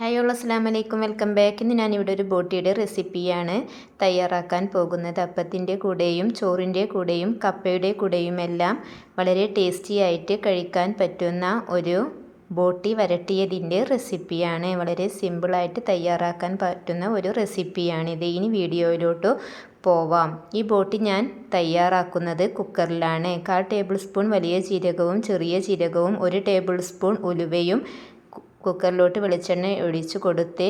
Hi all അസ്സാം വലൈക്കും welcome back. ഇന്ന് ഞാനിവിടെ ഒരു ബോട്ടിയുടെ റെസിപ്പിയാണ് തയ്യാറാക്കാൻ പോകുന്നത്. അപ്പത്തിന്റെ കൂടെയും ചോറിന്റെ കൂടെയും കപ്പയുടെ കൂടെയും എല്ലാം വളരെ ടേസ്റ്റി ആയിട്ട് കഴിക്കാൻ പറ്റുന്ന ഒരു ബോട്ടി വരട്ടിയതിന്റെ റെസിപ്പിയാണ്. വളരെ സിമ്പിളായിട്ട് തയ്യാറാക്കാൻ പറ്റുന്ന ഒരു റെസിപ്പിയാണിത് ഇനി വീഡിയോയിലോട്ട് പോവാം. ഈ ബോട്ടി ഞാൻ തയ്യാറാക്കുന്നത് കുക്കറിലാണ്. കാൽ ടേബിൾ സ്പൂൺ വലിയ ജീരകവും ചെറിയ ജീരകവും ഒരു ടേബിൾ സ്പൂൺ ഉലുവയും കുക്കറിലോട്ട് വെളിച്ചെണ്ണ ഒഴിച്ച് കൊടുത്ത്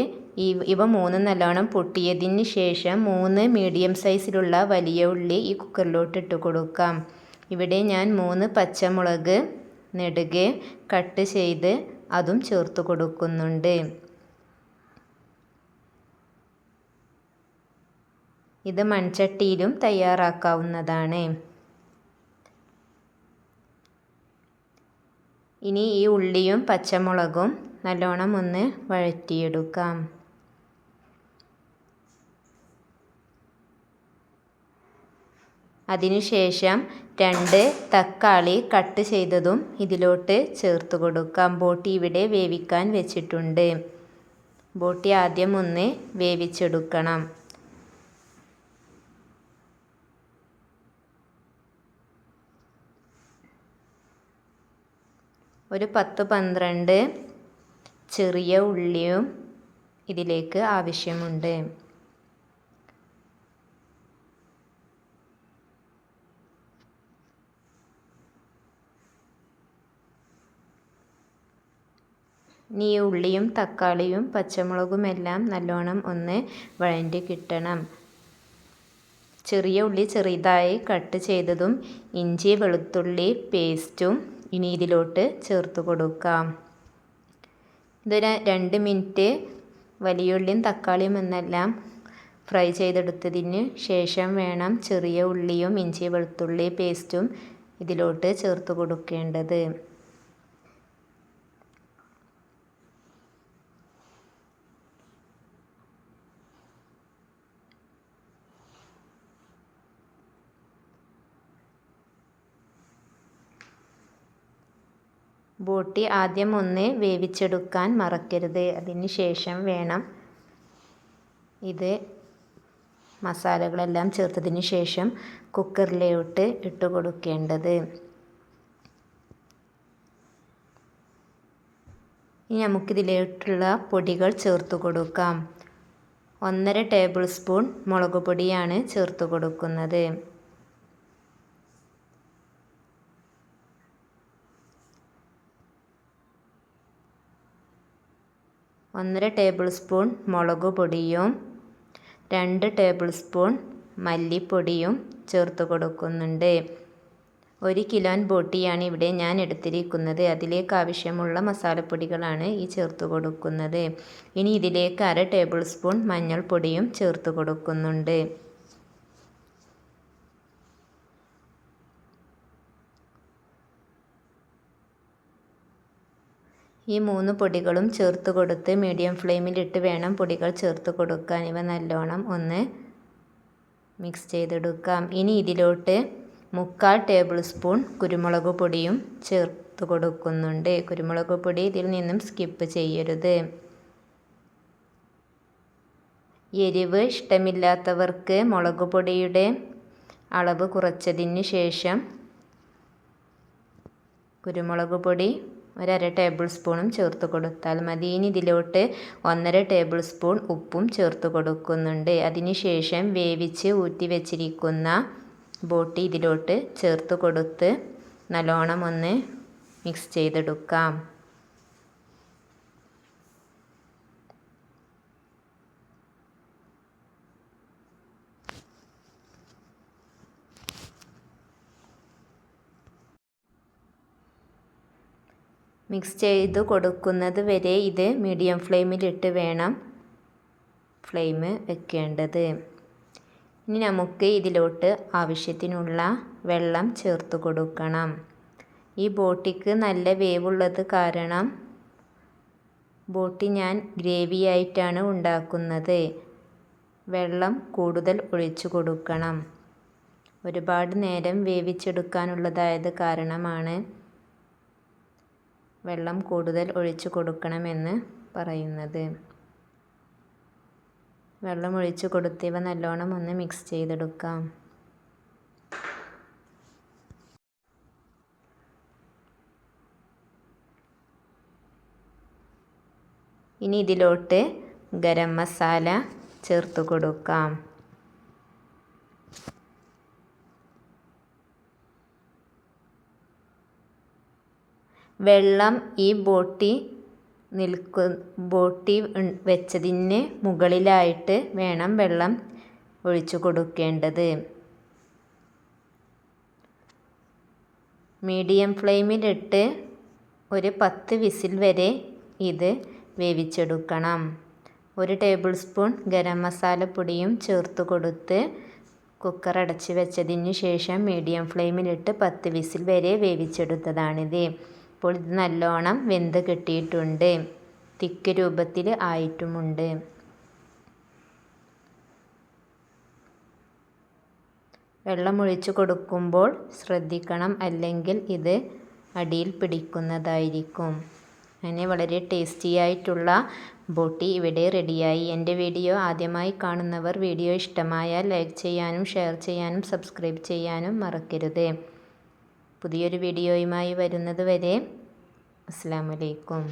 ഇവ മൂന്ന് നല്ലോണം പൊട്ടിയതിന് ശേഷം മൂന്ന് മീഡിയം സൈസിലുള്ള വലിയ ഉള്ളി ഈ കുക്കറിലോട്ട് ഇട്ട് കൊടുക്കാം. ഇവിടെ ഞാൻ മൂന്ന് പച്ചമുളക് നെടുകെ കട്ട് ചെയ്ത് അതും ചേർത്ത് കൊടുക്കുന്നുണ്ട്. ഇത് മൺചട്ടിയിലും തയ്യാറാക്കാവുന്നതാണ്. ഇനി ഈ ഉള്ളിയും പച്ചമുളകും നല്ലോണം ഒന്ന് വഴറ്റിയെടുക്കാം. അതിനുശേഷം രണ്ട് തക്കാളി കട്ട് ചെയ്തതും ഇതിലോട്ട് ചേർത്ത് കൊടുക്കാം. ബോട്ടി ഇവിടെ വേവിക്കാൻ വെച്ചിട്ടുണ്ട്. ബോട്ടി ആദ്യം ഒന്ന് വേവിച്ചെടുക്കണം. ഒരു പത്ത് പന്ത്രണ്ട് ചെറിയ ഉള്ളിയും ഇതിലേക്ക് ആവശ്യമുണ്ട്. ഈ ഉള്ളിയും തക്കാളിയും പച്ചമുളകും എല്ലാം നല്ലോണം ഒന്ന് വഴണ്ടി കിട്ടണം. ചെറിയ ഉള്ളി ചെറുതായി കട്ട് ചെയ്തതും ഇഞ്ചി വെളുത്തുള്ളി പേസ്റ്റും ഇനി ഇതിലോട്ട് ചേർത്ത് കൊടുക്കാം. ഇതൊരു രണ്ട് മിനിറ്റ് വലിയുള്ളിയും തക്കാളിയും എന്നെല്ലാം ഫ്രൈ ചെയ്തെടുത്തതിന് ശേഷം വേണം ചെറിയ ഉള്ളിയും ഇഞ്ചി വെളുത്തുള്ളി പേസ്റ്റും ഇതിലോട്ട് ചേർത്ത് കൊടുക്കേണ്ടത്. ബോട്ടി ആദ്യം ഒന്ന് വേവിച്ചെടുക്കാൻ മറക്കരുത്. അതിന് ശേഷം വേണം ഇത് മസാലകളെല്ലാം ചേർത്തതിന് ശേഷം കുക്കറിലോട്ട് ഇട്ട് കൊടുക്കേണ്ടത്. ഇനി നമുക്കിതിലോട്ടുള്ള പൊടികൾ ചേർത്ത് കൊടുക്കാം. ഒന്നര ടേബിൾ സ്പൂൺ മുളക് പൊടിയാണ് ചേർത്ത് കൊടുക്കുന്നത്. ഒന്നര ടേബിൾ സ്പൂൺ മുളക് പൊടിയും രണ്ട് ടേബിൾ സ്പൂൺ മല്ലിപ്പൊടിയും ചേർത്ത് കൊടുക്കുന്നുണ്ട്. ഒരു കിലോൻ ബോട്ടിയാണ് ഇവിടെ ഞാൻ എടുത്തിരിക്കുന്നത്. അതിലേക്ക് ആവശ്യമുള്ള മസാലപ്പൊടികളാണ് ഈ ചേർത്ത് കൊടുക്കുന്നത്. ഇനി ഇതിലേക്ക് അര ടേബിൾ സ്പൂൺ മഞ്ഞൾപ്പൊടിയും ചേർത്ത് കൊടുക്കുന്നുണ്ട്. ഈ മൂന്ന് പൊടികളും ചേർത്ത് കൊടുത്ത് മീഡിയം ഫ്ലെയിമിലിട്ട് വേണം പൊടികൾ ചേർത്ത് കൊടുക്കാൻ. ഇവ നല്ലോണം ഒന്ന് മിക്സ് ചെയ്തെടുക്കാം. ഇനി ഇതിലോട്ട് മുക്കാൽ ടേബിൾ സ്പൂൺ കുരുമുളക് പൊടിയും ചേർത്ത് കൊടുക്കുന്നുണ്ട്. കുരുമുളക് പൊടി ഇതിൽ നിന്നും സ്കിപ്പ് ചെയ്യരുത്. എരിവ് ഇഷ്ടമില്ലാത്തവർക്ക് മുളക് പൊടിയുടെ അളവ് കുറച്ചതിന് ശേഷം കുരുമുളക് പൊടി ഒരര ടേബിൾ സ്പൂണും ചേർത്ത് കൊടുത്താൽ മതി. ഇനി ഇതിലോട്ട് ഒന്നര ടേബിൾ സ്പൂൺ ഉപ്പും ചേർത്ത് കൊടുക്കുന്നുണ്ട്. അതിനുശേഷം വേവിച്ച് ഊറ്റി വെച്ചിരിക്കുന്ന ബോട്ടി ഇതിലോട്ട് ചേർത്ത് കൊടുത്ത് നല്ലോണം ഒന്ന് മിക്സ് ചെയ്തെടുക്കാം. മിക്സ് ചെയ്ത് കൊടുക്കുന്നത് വരെ ഇത് മീഡിയം ഫ്ലെയിമിലിട്ട് വേണം ഫ്ലെയിം വെക്കേണ്ടത്. ഇനി നമുക്ക് ഇതിലോട്ട് ആവശ്യത്തിനുള്ള വെള്ളം ചേർത്ത് കൊടുക്കണം. ഈ ബോട്ടിക്ക് നല്ല വേവുള്ളത് കാരണം ബോട്ടി ഞാൻ ഗ്രേവി ആയിട്ടാണ് ഉണ്ടാക്കുന്നത്. വെള്ളം കൂടുതൽ ഒഴിച്ചു കൊടുക്കണം. ഒരുപാട് നേരം വേവിച്ചെടുക്കാനുള്ളതായത് കാരണമാണ്. വെള്ളം കൂടുതൽ ഒഴിച്ചു കൊടുക്കണമെന്ന് പറയുന്നത്. വെള്ളം ഒഴിച്ച് കൊടുത്തിവ നല്ലോണം ഒന്ന് മിക്സ് ചെയ്തെടുക്കാം. ഇനി ഇതിലോട്ട് ഗരം മസാല ചേർത്ത് കൊടുക്കാം. വെള്ളം ഈ ബോട്ടി നിൽക്കു ബോട്ടി വെച്ചതിന് മുകളിലായിട്ട് വേണം വെള്ളം ഒഴിച്ചു കൊടുക്കേണ്ടത്. മീഡിയം ഫ്ലെയിമിലിട്ട് ഒരു പത്ത് വിസിൽ വരെ ഇത് വേവിച്ചെടുക്കണം. ഒരു ടേബിൾ സ്പൂൺ ഗരം മസാലപ്പൊടിയും ചേർത്ത് കൊടുത്ത് കുക്കർ അടച്ച് വെച്ചതിന് ശേഷം മീഡിയം ഫ്ലെയിമിലിട്ട് പത്ത് വിസിൽ വരെ വേവിച്ചെടുത്തതാണിത്. ഇപ്പോൾ ഇത് നല്ലോണം വെന്ത് കിട്ടിയിട്ടുണ്ട്. തിക്ക് രൂപത്തിൽ ആയിട്ടുമുണ്ട്. വെള്ളമൊഴിച്ച് കൊടുക്കുമ്പോൾ ശ്രദ്ധിക്കണം അല്ലെങ്കിൽ ഇത് അടിയിൽ പിടിക്കുന്നതായിരിക്കും. അങ്ങനെ വളരെ ടേസ്റ്റി ആയിട്ടുള്ള ബോട്ടി ഇവിടെ റെഡിയായി. എന്റെ വീഡിയോ ആദ്യമായി കാണുന്നവർ വീഡിയോ ഇഷ്ടമായാൽ ലൈക്ക് ചെയ്യാനും ഷെയർ ചെയ്യാനും സബ്സ്ക്രൈബ് ചെയ്യാനും മറക്കരുത്. പുതിയൊരു വീഡിയോയുമായി വരുന്നത് വരെ അസ്സാമലൈക്കും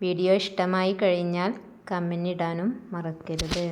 വീഡിയോ ഇഷ്ടമായി കഴിഞ്ഞാൽ കമന്റ് ഇടാനും മറക്കരുത്.